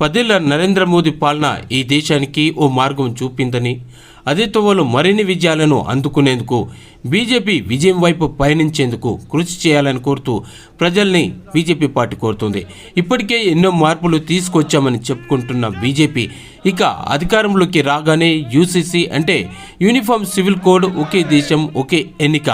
పదేళ్ళ నరేంద్ర మోదీ పాలన ఈ దేశానికి ఓ మార్గం చూపిందని అదే తోవలో మరిన్ని విజయాలను అందుకునేందుకు బీజేపీ విజయం వైపు పయనించేందుకు కృషి చేయాలని కోరుతూ ప్రజల్ని బీజేపీ పార్టీ కోరుతుంది. ఇప్పటికే ఎన్నో మార్పులు తీసుకొచ్చామని చెప్పుకుంటున్న బీజేపీ ఇక అధికారంలోకి రాగానే యూసీసీ అంటే యూనిఫామ్ సివిల్ కోడ్ ఒకే దేశం ఒకే ఎన్నిక.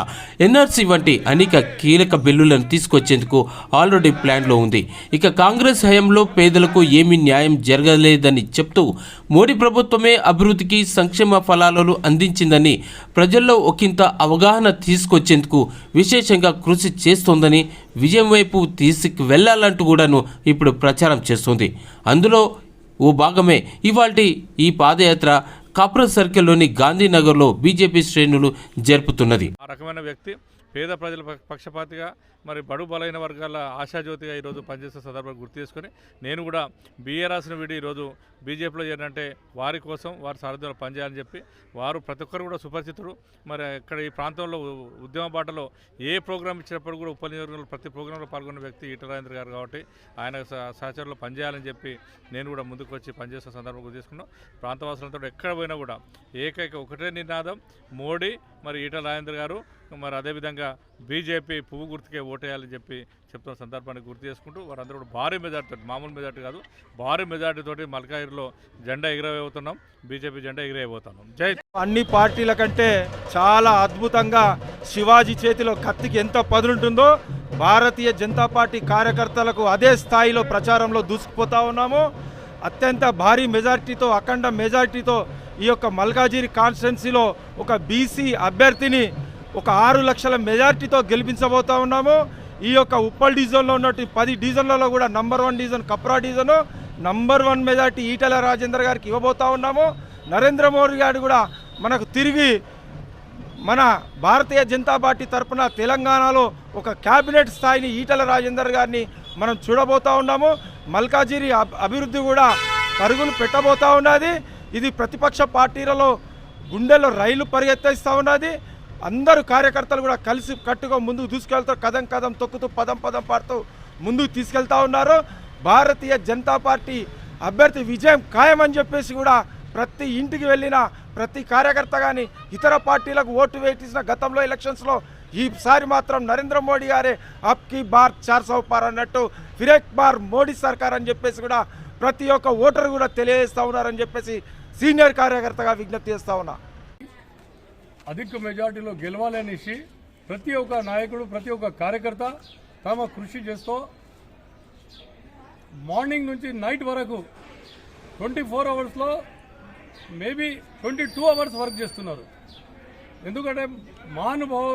ఎన్ఆర్సీ వంటి అనేక కీలక బిల్లులను తీసుకొచ్చేందుకు ఆల్రెడీ ప్లాన్లో ఉంది. ఇక కాంగ్రెస్ హయాంలో పేదలకు ఏమీ న్యాయం జరగలేదని చెప్తూ మోడీ ప్రభుత్వమే అభివృద్ధికి సంక్షేమ ఫలాలను అందించిందని ప్రజల్లో ఒకంత అవగాహన తీసుకొచ్చేందుకు విశేషంగా కృషి చేస్తోందని విజయం వైపు తీసుకు వెళ్ళాలంటూ కూడాను ఇప్పుడు ప్రచారం చేస్తుంది. అందులో ఓ భాగమే ఇవాల్టి ఈ పాదయాత్ర కాప్రా సర్కిల్లోని గాంధీనగర్లో బీజేపీ శ్రేణులు జరుపుతున్నది. ఆ రకమైన వ్యక్తి పేద ప్రజల పక్షపాతిగా మరి బడు బలైన వర్గాల ఆశాజ్యోతిగా ఈరోజు పనిచేసే సందర్భంగా గుర్తు చేసుకొని నేను కూడా బీఏ రాసిన వీడి ఈరోజు బీజేపీలో చేరినంటే వారి కోసం వారి సారథ్యంలో పనిచేయాలని చెప్పి వారు ప్రతి ఒక్కరు కూడా సుపరిచితుడు. మరి ఇక్కడ ఈ ప్రాంతంలో ఉద్యమ బాటలో ఏ ప్రోగ్రాం ఇచ్చినప్పుడు కూడా ఉప నియోజకవర్గంలో ప్రతి ప్రోగ్రాంలో పాల్గొన్న వ్యక్తి ఈట రాజేంద్ర గారు కాబట్టి ఆయన సహచరులో సహచరులు పనిచేయాలని చెప్పి నేను కూడా ముందుకు వచ్చి పనిచేసే సందర్భం గుర్తు చేసుకున్నాం. ప్రాంతవాసులతో ఎక్కడ పోయినా కూడా ఏకైక ఒకటే నినాదం మోడీ మరి ఈటల రాజేంద్ర గారు మరి అదేవిధంగా బీజేపీ పువ్వు గుర్తుకే ఓటేయాలని చెప్పి చెప్తున్న సందర్భాన్ని గుర్తు చేసుకుంటూ వారందరూ కూడా భారీ మెజార్టీ మామూలు మెజార్టీ కాదు భారీ మెజార్టీతోటి మల్కాయిర్లో జెండా ఎగిరవేయబోతున్నాం. బీజేపీ జెండా ఎగిరేయబోతున్నాం జై అన్ని పార్టీల కంటే చాలా అద్భుతంగా శివాజీ చేతిలో కత్తికి ఎంత పదులుంటుందో భారతీయ జనతా పార్టీ కార్యకర్తలకు అదే స్థాయిలో ప్రచారంలో దూసుకుపోతా ఉన్నాము. అత్యంత భారీ మెజార్టీతో అఖండ మెజార్టీతో ఈ యొక్క మల్కాజిరి కాన్స్టిట్యున్సీలో ఒక బీసీ అభ్యర్థిని ఒక ఆరు లక్షల మెజార్టీతో గెలిపించబోతా ఉన్నాము. ఈ యొక్క ఉప్పల్ డివిజన్లో ఉన్నట్టు పది డివిజన్లలో కూడా number one division Kapra division number one majority Etela Rajender గారికి ఇవ్వబోతా ఉన్నాము. నరేంద్ర మోడీ గారు కూడా మనకు తిరిగి మన భారతీయ జనతా పార్టీ తరఫున తెలంగాణలో ఒక క్యాబినెట్ స్థాయిని ఈటల రాజేందర్ గారిని మనం చూడబోతా ఉన్నాము. మల్కాజిరి అభివృద్ధి కూడా పరుగులు పెట్టబోతా ఉన్నది. ఇది ప్రతిపక్ష పార్టీలలో గుండెల్లో రైలు పరిగెత్తేస్తూ ఉన్నది. అందరూ కార్యకర్తలు కూడా కలిసి కట్టుగా ముందుకు తీసుకెళ్తూ కదం కదం తొక్కుతూ పదం పదం పాడుతూ ముందుకు తీసుకెళ్తా ఉన్నారు. భారతీయ జనతా పార్టీ అభ్యర్థి విజయం ఖాయమని చెప్పేసి కూడా ప్రతి ఇంటికి వెళ్ళిన ప్రతి కార్యకర్త కానీ ఇతర పార్టీలకు ఓటు వేయించిన గతంలో ఎలక్షన్స్లో ఈసారి మాత్రం నరేంద్ర మోడీ గారే అప్కి బార్ చార్ సౌ పార్ అన్నట్టు ఫిరేక్ బార్ మోడీ సర్కార్ అని చెప్పేసి కూడా ప్రతి ఒక్క ఓటరు కూడా తెలియజేస్తూ ఉన్నారని చెప్పేసి సీనియర్ కార్యకర్తగా విజ్ఞప్తి చేస్తూ ఉన్నా. అధిక మెజార్టీలో గెలవాలనేసి ప్రతి ఒక్క నాయకుడు ప్రతి ఒక్క కార్యకర్త తమ కృషి చేస్తూ మార్నింగ్ నుంచి నైట్ వరకు ట్వంటీ ఫోర్ అవర్స్లో maybe twenty two hours work చేస్తున్నారు. ఎందుకంటే మహానుభావు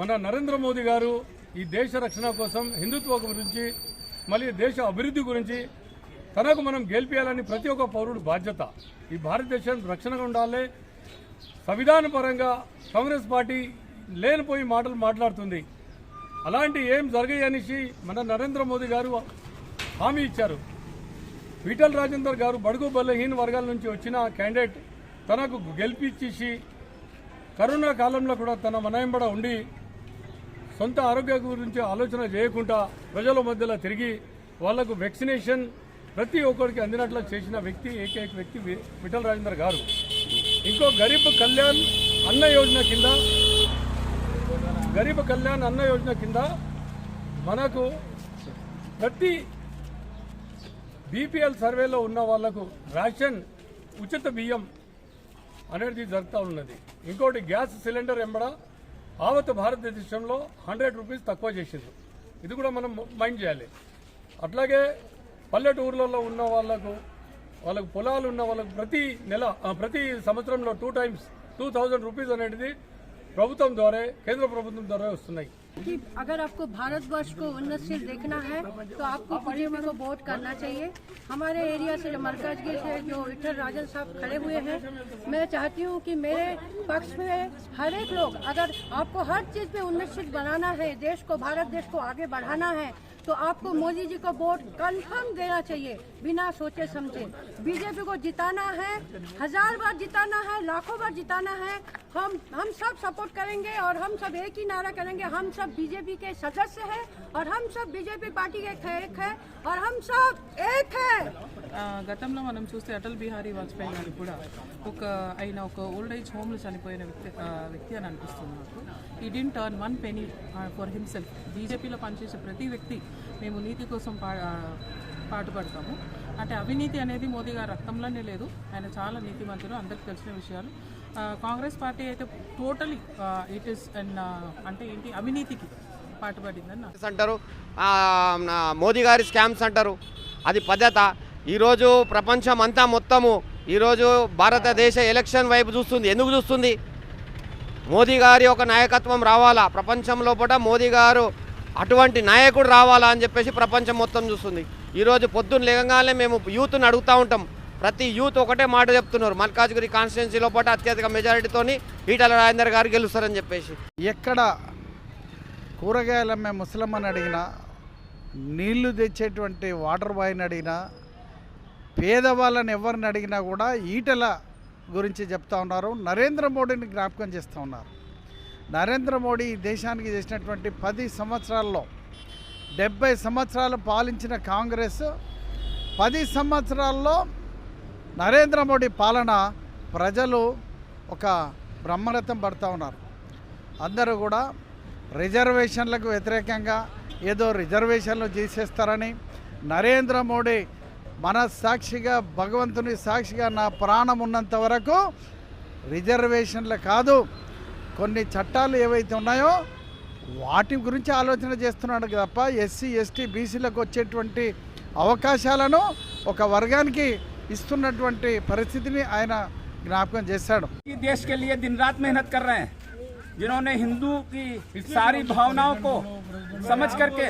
మన నరేంద్ర మోదీ గారు ఈ దేశ రక్షణ కోసం హిందుత్వ గురించి మళ్ళీ దేశ అభివృద్ధి గురించి తనకు మనం గెలిపేయాలని ప్రతి ఒక్క పౌరుడు బాధ్యత. ఈ భారతదేశం రక్షణగా ఉండాలి సంవిధానపరంగా కాంగ్రెస్ పార్టీ లేనిపోయి మాటలు మాట్లాడుతుంది. అలాంటి ఏం జరగాయనేసి మన నరేంద్ర మోదీ గారు హామీ ఇచ్చారు. ఈటల రాజేందర్ గారు బడుగు బలహీన వర్గాల నుంచి వచ్చిన క్యాండిడేట్ తనకు గెలిపించేసి కరోనా కాలంలో కూడా తన మనయంబడ ఉండి సొంత ఆరోగ్య గురించి ఆలోచన చేయకుండా ప్రజల మధ్యలో తిరిగి వాళ్ళకు వ్యాక్సినేషన్ ప్రతి ఒక్కరికి అందినట్లు చేసిన వ్యక్తి ఏకైక వ్యక్తి విఠల విఠల్ రాజేందర్ గారు. ఇంకో గరీబ్ కళ్యాణ్ అన్న యోజన కింద గరీబ్ కళ్యాణ్ అన్న యోజన కింద మనకు ప్రతి బీపీఎల్ సర్వేలో ఉన్న వాళ్ళకు రేషన్ ఉచిత బియ్యం అనేది జరుగుతూ ఉన్నది. ఇంకోటి గ్యాస్ సిలిండర్ ఎంబడ ఆవత భారతదేశంలో హండ్రెడ్ రూపీస్ తక్కువ చేసింది ఇది కూడా మనం మైండ్ చేయాలి. అట్లాగే పల్లెటూర్లలో ఉన్న వాళ్ళకు వాళ్ళకు పొలాలు ఉన్న వాళ్ళకు ప్రతి నెల ఆ, ప్రతి సంవత్సరంలో two times two thousand rupees అనేది ప్రభుత్వం ద్వారా కేంద్ర ప్రభుత్వం ద్వారా వస్తున్నాయి कि अगर आपको भारतवर्ष को उन्नतशील देखना है तो आपको बीजेपी को वोट करना चाहिए हमारे एरिया से जो मरकजगिर से जो विठल राजन साहब खड़े हुए हैं मैं चाहती हूँ कि मेरे पक्ष में हर एक लोग अगर आपको हर चीज पे उन्नतशील बनाना है देश को भारत देश को आगे बढ़ाना है तो आपको मोदी जी को वोट कंफर्म देना चाहिए, बिना सोचे समझे। बीजेपी को जिताना है, हज़ार बार जिताना है, लाखों बार जिताना है हम हम सब सपोर्ट करेंगे और हम सब एक ही नारा करेंगे हम सब बीजेपी के सदस्य हैं और हम सब बीजेपी पार्टी के एक है और हम सब एक है ఆ, గతంలో మనం చూస్తే అటల్ బిహారీ వాజ్పేయి గారు కూడా ఒక ఆయన ఒక ఓల్డ్ ఏజ్ హోమ్లో చనిపోయిన వ్యక్తి ఆ, వ్యక్తి అని అనిపిస్తుంది నాకు ఈ didn't turn one penny for himself బీజేపీలో పనిచేసే ప్రతి వ్యక్తి మేము నీతి కోసం పా ఆ, పాటుపడతాము అంటే అవినీతి అనేది మోదీ గారి రక్తంలోనే లేదు ఆయన చాలా నీతిమంతులు అందరికి తెలిసిన విషయాలు ఆ, కాంగ్రెస్ పార్టీ అయితే టోటలీ ఇట్ ఇస్ అండ్ అంటే ఏంటి అవినీతికి పాటుపడిందని అంటారు. మోదీ గారి స్కామ్స్ అంటారు. అది పద్ధత. ఈరోజు ప్రపంచం అంతా మొత్తము ఈరోజు భారతదేశ ఎలక్షన్ వైపు చూస్తుంది. ఎందుకు చూస్తుంది? మోదీ గారి ఒక నాయకత్వం రావాలా? ప్రపంచంలో పూట మోదీ గారు అటువంటి నాయకుడు రావాలా అని చెప్పేసి ప్రపంచం మొత్తం చూస్తుంది. ఈరోజు పొద్దున్న లేగంగానే మేము యూత్ని అడుగుతూ ఉంటాం. ప్రతి యూత్ ఒకటే మాట చెప్తున్నారు మల్కాజ్గిరి కాన్స్టిట్యున్సీలో పాటు అత్యధిక మెజారిటీతోని ఈటల రాజేందర్ గారు గెలుస్తారని చెప్పేసి. ఎక్కడ కూరగాయలు అమ్మే ముసలమ్మని అడిగినా నీళ్ళు తెచ్చేటువంటి వాటర్ బాయ్ని అడిగినా పేదవాళ్ళని ఎవరిని అడిగినా కూడా ఈటల గురించి చెప్తా ఉన్నారు. నరేంద్ర మోడీని జ్ఞాపకం చేస్తూ ఉన్నారు. నరేంద్ర మోడీ ఈ దేశానికి చేసినటువంటి పది సంవత్సరాల్లో డెబ్బై సంవత్సరాలు పాలించిన కాంగ్రెస్ పది సంవత్సరాల్లో నరేంద్ర మోడీ పాలన ప్రజలు ఒక బ్రహ్మరథం పడుతూ ఉన్నారు. అందరూ కూడా రిజర్వేషన్లకు వ్యతిరేకంగా ఏదో రిజర్వేషన్లు చేసేస్తారని నరేంద్ర మోడీ మన సాక్షిగా భగవంతుని సాక్షిగా నా ప్రాణం ఉన్నంత వరకు రిజర్వేషన్లు కాదు కొన్ని చట్టాలు ఏవైతే ఉన్నాయో వాటి గురించి ఆలోచన చేస్తున్నాడు తప్ప ఎస్సీ ఎస్టీ బీసీలకు వచ్చేటువంటి అవకాశాలను ఒక వర్గానికి ఇస్తున్నటువంటి పరిస్థితిని ఆయన జ్ఞాపకం చేశాడు कि देश के लिए दिन रात मेहनत कर रहे हैं जिन्होंने हिंदू की सारी भावनाओं को समझ करके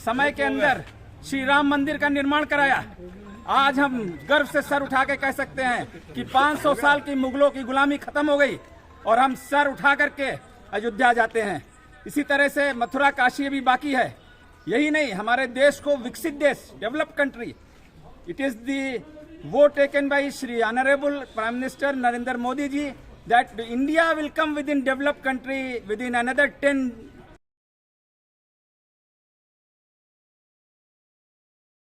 समय के अंदर श्री राम मंदिर का निर्माण कराया आज हम गर्व से सर उठा के कह सकते हैं कि 500 साल की मुगलों की गुलामी खत्म हो गई और हम सर उठा करके अयोध्या जाते हैं इसी तरह से मथुरा काशी भी बाकी है यही नहीं हमारे देश को विकसित देश develop country It is the vote taken by Shri Honorable Prime Minister Narendra Modi ji that India will come within developed country within another 10